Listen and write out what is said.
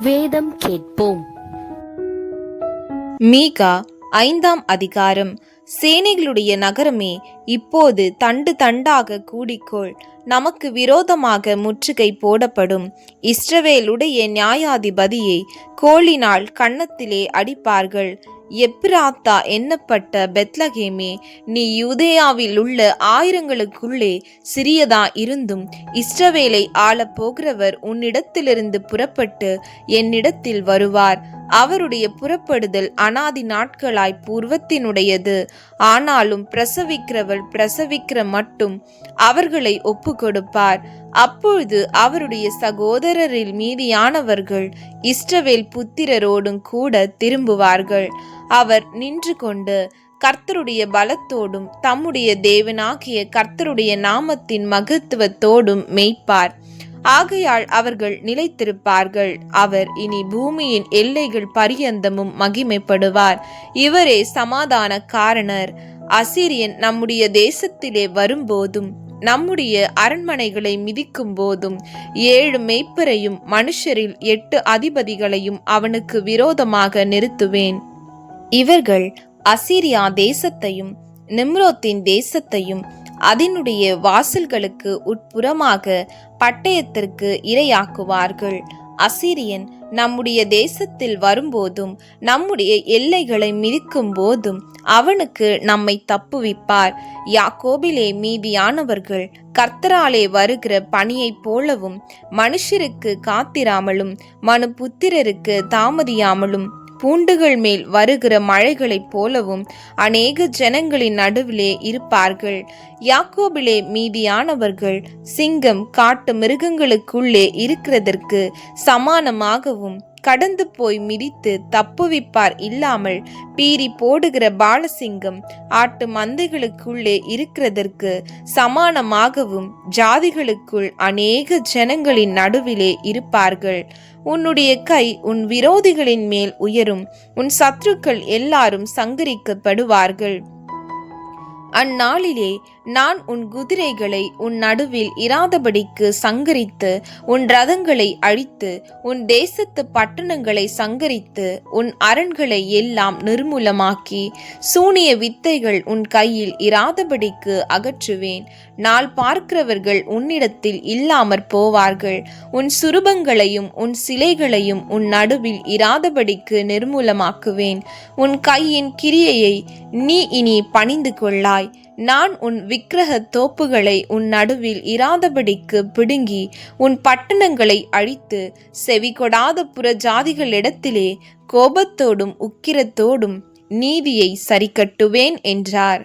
வேதம் கேட்போம். மீகா ஐந்தாம் அதிகாரம். சேனைகளுடைய நகரமே இப்போது தண்டு தண்டாக கூடிக்கொள். நமக்கு விரோதமாக முற்றுகை போடப்படும். இஸ்ரவேலுடைய நியாயாதிபதியை கோளினால் கன்னத்திலே அடிப்பார்கள். எப்ராத்தா எண்ணப்பட்ட பெத்லகேமே நீ யூதேயாவில் உள்ள ஆயிரங்களுக்குள்ளே சிறியதா இருந்தும் இஸ்ரவேலை ஆளப் போகிறவர் உன்னிடத்திலிருந்து புறப்பட்டு என்னிடத்தில் வருவார். அவருடைய புறப்படுதல் அனாதி நாட்களாய் பூர்வத்தினுடையது. ஆனாலும் பிரசவிக்கிறவள் பிரசவிக்கிற மட்டும் அவர்களை ஒப்பு கொடுப்பார் அப்பொழுது அவருடைய சகோதரரில் மீதியானவர்கள் இஷ்டவேல் புத்திரரோடும் கூட திரும்புவார்கள். அவர் நின்று கொண்டு கர்த்தருடைய பலத்தோடும் தம்முடைய தேவனாகிய கர்த்தருடைய நாமத்தின் மகத்துவத்தோடும் மெய்ப்பார். ஆகையால் அவர்கள் நிலைத்திருப்பார்கள். அவர் இனி பூமியின் எல்லைகள் பரியந்தமும் மகிமைப்படுவார். இவரே சமாதான காரணர். அசிரியன் நம்முடைய தேசத்திலே வரும்போதும் நம்முடைய அரண்மனைகளை மிதிக்கும் போதும் ஏழு மெய்ப்பரையும் மனுஷரில் எட்டு அதிபதிகளையும் அவனுக்கு விரோதமாக நிறுத்துவேன். இவர்கள் அசிரியா தேசத்தையும் நிம்ரோத்தின் தேசத்தையும் அதனுடைய வாசல்களுக்கு உட்புறமாக பட்டயத்திற்கு இரையாக்குவார்கள். அசிரியன் நம்முடைய தேசத்தில் வரும்போதும் நம்முடைய எல்லைகளை மிதிக்கும் போதும் அவனுக்கு நம்மை தப்புவிப்பார். யாக்கோபிலே மீதியானவர்கள் கர்த்தராலே வருகிற பணியைப் போலவும் மனுஷருக்கு காத்திராமலும் மனு புத்திரருக்கு தாமதியாமலும் பூண்டுகள் மேல் வருகிற மழைகளைப் போலவும் அநேக ஜனங்களின் நடுவிலே இருப்பார்கள். யாக்கோபிலே மீதியானவர்கள் சிங்கம் காட்டு மிருகங்களுக்குள்ளே இருக்கிறதற்கு சமானமாகவும் கடந்து போய் மிதித்து தப்புவிப்பார் இல்லாமல் பீறி போடுகிற பாலசிங்கம் ஆட்டு மந்தைகளுக்குள்ளே இருக்கிறதற்கு சமானமாகவும் ஜாதிகளுக்குள் அநேக ஜனங்களின் நடுவிலே இருப்பார்கள். உன்னுடைய கை உன் விரோதிகளின் மேல் உயரும் உன் சத்துருக்கள் எல்லாரும் சங்கரிக்கப்படுவார்கள். அந்நாளிலே நான் உன் குதிரைகளை உன் நடுவில் இராதபடிக்கு சங்கரித்து உன் ரதங்களை அழித்து உன் தேசத்து பட்டணங்களை சங்கரித்து உன் அரண்களை எல்லாம் நிர்மூலமாக்கி சூனிய வித்தைகள் உன் கையில் இராதபடிக்கு அகற்றுவேன். நாள் பார்க்கிறவர்கள் உன்னிடத்தில் இல்லாமற் போவார்கள். உன் சுரூபங்களையும் உன் சிலைகளையும் உன் நடுவில் இராதபடிக்கு நிர்மூலமாக்குவேன். உன் கையின் கிரியையை நீ இனி பணிந்து கொள்ளாய். நான் உன் விக்கிரக தோப்புகளை உன் நடுவில் இராதபடிக்கு பிடுங்கி உன் பட்டணங்களை அழித்து செவிகொடாத புற ஜாதிகளிடத்திலே கோபத்தோடும் உக்கிரத்தோடும் நீதியை சரிக்கட்டுவேன் என்றார்.